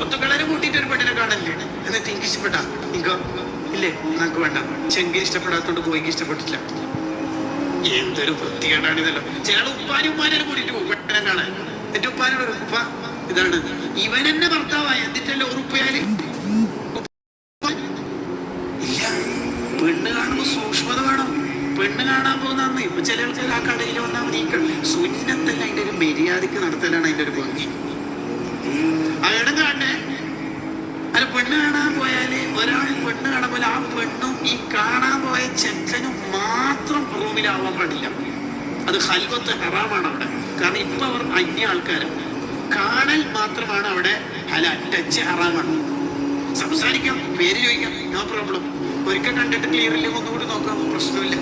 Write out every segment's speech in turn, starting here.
പോത്തുകളെ കൂട്ടിയിട്ട് ഒരു പെണ്ണിനെ കാണല്ലേ എന്നിട്ട് എനിക്ക് ഇഷ്ടപ്പെട്ട. ഇങ്കോ ഇല്ലേ? നമുക്ക് വേണ്ട. ചെങ്കി ഇഷ്ടപ്പെടാത്തോണ്ട് കോയിക്ക് ഇഷ്ടപ്പെട്ടില്ല. എന്തൊരു വൃത്തികേടാണ് ഇതല്ലോ ചില ഉപ്പാനും ഉപ്പാനും കൂട്ടിട്ട് പോകും. പെട്ടെന്ന് കാണാൻ എന്റെ ഉപ്പാനോട് ഉപ്പ ഇതാണ്. ഇവൻ എന്നെ ഭർത്താവായ. എന്നിട്ടല്ലേ ഉറുപ്പയാൽ? ഇല്ല. പെണ്ണ് കാണുമ്പോ സൂക്ഷ്മത വേണം. പെണ്ണ് കാണാൻ പോകുന്ന ഇപ്പൊ ചില ആൾക്കാർ ആ കടയിൽ വന്നാൽ മതി. സുന്നത്തല്ല അതിന്റെ ഒരു മര്യാദയ്ക്ക് നടത്തലാണ് അതിന്റെ ഒരു ഭംഗി. അയാളും കാണണേ അല്ല പെണ്ണ് കാണാൻ പോയാൽ ഒരാൾ പെണ്ണ് കാണാൻ പോലെ ആ പെണ്ണും ഈ കാണാൻ പോയ ചെക്കനും മാത്രം റൂമിലാവാൻ പാടില്ല. അത് ഹൽവത്ത് ഹറാമാണ് അവിടെ. കാരണം ഇപ്പൊ അവർ അന്യ ആൾക്കാരാണ് കാണൽ മാത്രമാണ് അവിടെ അല്ല ടച്ച് ഹറാമാണ്. സംസാരിക്കാം പേര് ചോദിക്കാം നോ പ്രോബ്ലം ഒരിക്കൽ കണ്ടിട്ട് ക്ലിയർ ഇല്ലെങ്കിൽ ഒന്നുകൂടി നോക്കാം പ്രശ്നമില്ല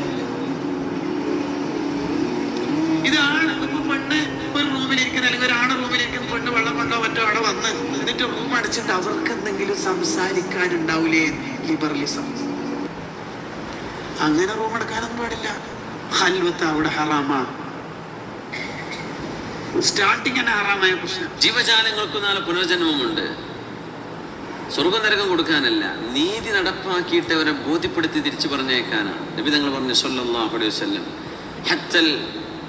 ഇതാണ് ഇപ്പൊ പെണ്ണ് ഒരു റൂമിലിരിക്കുന്ന അല്ലെങ്കിൽ ഒരാണ് റൂമിലിരിക്കുന്ന പെണ്ണ് വെള്ളം കൊണ്ടോ മറ്റോ അവിടെ വന്ന് എന്നിട്ട് റൂം അടച്ചിട്ട് അവർക്ക് എന്തെങ്കിലും സംസാരിക്കാനുണ്ടാവില്ലേ ലിബറലിസം അങ്ങനെ റൂം എടുക്കാനൊന്നും പാടില്ല ഹൽവത്ത് അവിടെ ഹറാമാ സ്റ്റാർട്ടിങ് തന്നെ ഹറാമായ പ്രശ്നം ജീവജാലങ്ങൾക്ക് നാളെ പുനർജന്മമുണ്ട് സ്വർഗം നരകം കൊടുക്കാനല്ല നീതി നടപ്പാക്കിയിട്ട് അവരെ ബോധ്യപ്പെടുത്തി തിരിച്ചു പറഞ്ഞേക്കാനാണ് നബി തങ്ങൾ പറഞ്ഞു സല്ലല്ലാഹു അലൈഹി വസല്ലം ഹത്തൽ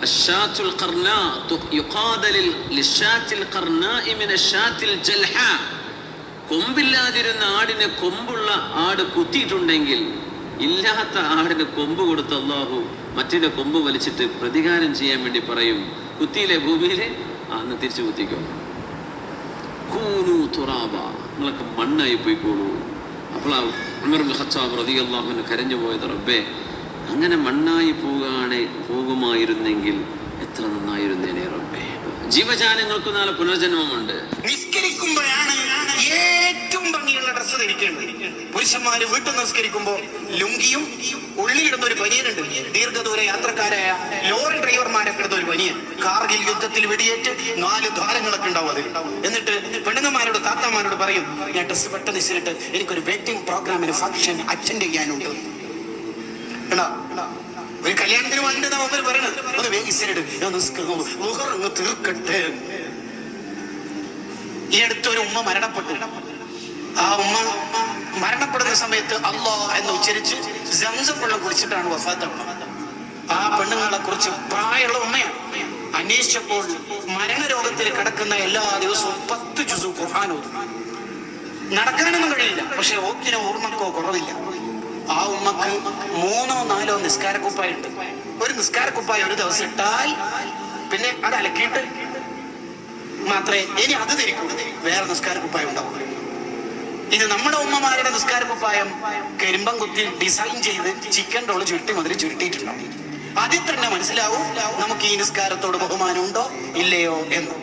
الشاة القرناء يقاد لل- للشاة القرناء من الشاة الجلحاء കൊമ്പില്ലാതിരുന്ന ആടിനെ കൊമ്പുള്ള ആട് കുത്തിയിട്ടുണ്ടെങ്കിൽ ഇല്ലാത്ത ആടിന് കൊമ്പ് കൊടുത്ത അള്ളാഹു മറ്റേ കൊമ്പ് വലിച്ചിട്ട് പ്രതികാരം ചെയ്യാൻ വേണ്ടി പറയും. കുത്തിയിലെ ഭൂമിയിലെ? അന്ന് തിരിച്ചു കുത്തിക്കും. കൂനു തുറാബ. നിങ്ങളൊക്കെ മണ്ണായി പോയിക്കോളൂ. അപ്പോൾ ആ ഖത്താബ് റളിയല്ലാഹു കരഞ്ഞു പോയത് റബ്ബേ. അങ്ങനെ മണ്ണായി പോകാണെ പോകുമായിരുന്നെങ്കിൽ എത്ര നന്നായിരുന്നേനെ റബ്ബേ. ജീവജാലങ്ങൾക്ക് നാളെ പുനർജന്മമുണ്ട്. നിസ്കരിക്കുമ്പോഴാണ് പുരുഷന്മാര് വീട്ടിൽ നിസ്കരിക്കുമ്പോ ലുങ്കിയും ഉള്ളിലിടുന്ന ഒരു ബനിയനുണ്ട് ദീർഘദൂര യാത്രക്കാരായ ലോറി ഡ്രൈവർമാരൊക്കെ ഇടുന്ന ഒരു ബനിയൻ കാർഗിൽ യുദ്ധത്തിൽ വെടിയേറ്റ് നാല് ദ്വാരങ്ങളൊക്കെ ഉണ്ടാവും അതിൽ. എന്നിട്ട് പെണ്ണുങ്ങന്മാരോട് താത്തമാരോട് പറയും ഞാൻ ഡ്രസ്സ് പെട്ടെന്ന് ഇച്ചിട്ട് എനിക്കൊരു വെഡിങ് പ്രോഗ്രാമിന് ഫംഗ്ഷൻ അറ്റൻഡ് ചെയ്യാനുണ്ട്. ഒരു കല്യാണത്തിന് വേണ്ടി അവർ പറയണത്. ഒന്ന് വേഗിച്ചിട്ട് ഞാൻ തീർക്കട്ടെ. ഈ അടുത്തൊരു ഉമ്മ മരണപ്പെട്ടു. ആ ഉമ്മ മരണപ്പെടുന്ന സമയത്ത് അല്ലോ എന്ന് ഉച്ചരിച്ച് ജംസം വെള്ളം കുടിച്ചിട്ടാണ് വഫാത്താവുന്നത്. ആ പെണ്ണുങ്ങളെ കുറിച്ച് പ്രായമുള്ള ഉമ്മയാണ്. അന്വേഷിച്ചപ്പോൾ മരണരോഗത്തിൽ കിടക്കുന്ന എല്ലാ ദിവസവും പത്ത് ചുസു ഖുർഹാൻ നടക്കാനൊന്നും കഴിയില്ല. പക്ഷെ ഓക്കിനോ ഓർമ്മക്കോ കുറവില്ല. ആ ഉമ്മക്ക് മൂന്നോ നാലോ നിസ്കാരക്കുപ്പായുണ്ട്. ഒരു നിസ്കാരക്കുപ്പായ ഒരു ദിവസം ഇട്ടാൽ പിന്നെ അത് അലക്കിയിട്ട് മാത്രമേ ഇനി അത് തിരിക്കൂ. വേറെ നിസ്കാര ഉണ്ടാവുള്ളൂ. ഉണ്ടാവും ഇത് നമ്മുടെ ഉമ്മമാരുടെ നിസ്കാര കുപ്പായം കരിമ്പം കുത്തി ഡിസൈൻ ചെയ്ത് ചിക്കൻ റോൾ ചുരുട്ടി മുതൽ ചുരുട്ടിയിട്ടുണ്ടാവും അതിൽ തന്നെ മനസ്സിലാവും നമുക്ക് ഈ നിസ്കാരത്തോട് ബഹുമാനം ഉണ്ടോ ഇല്ലയോ എന്ന്.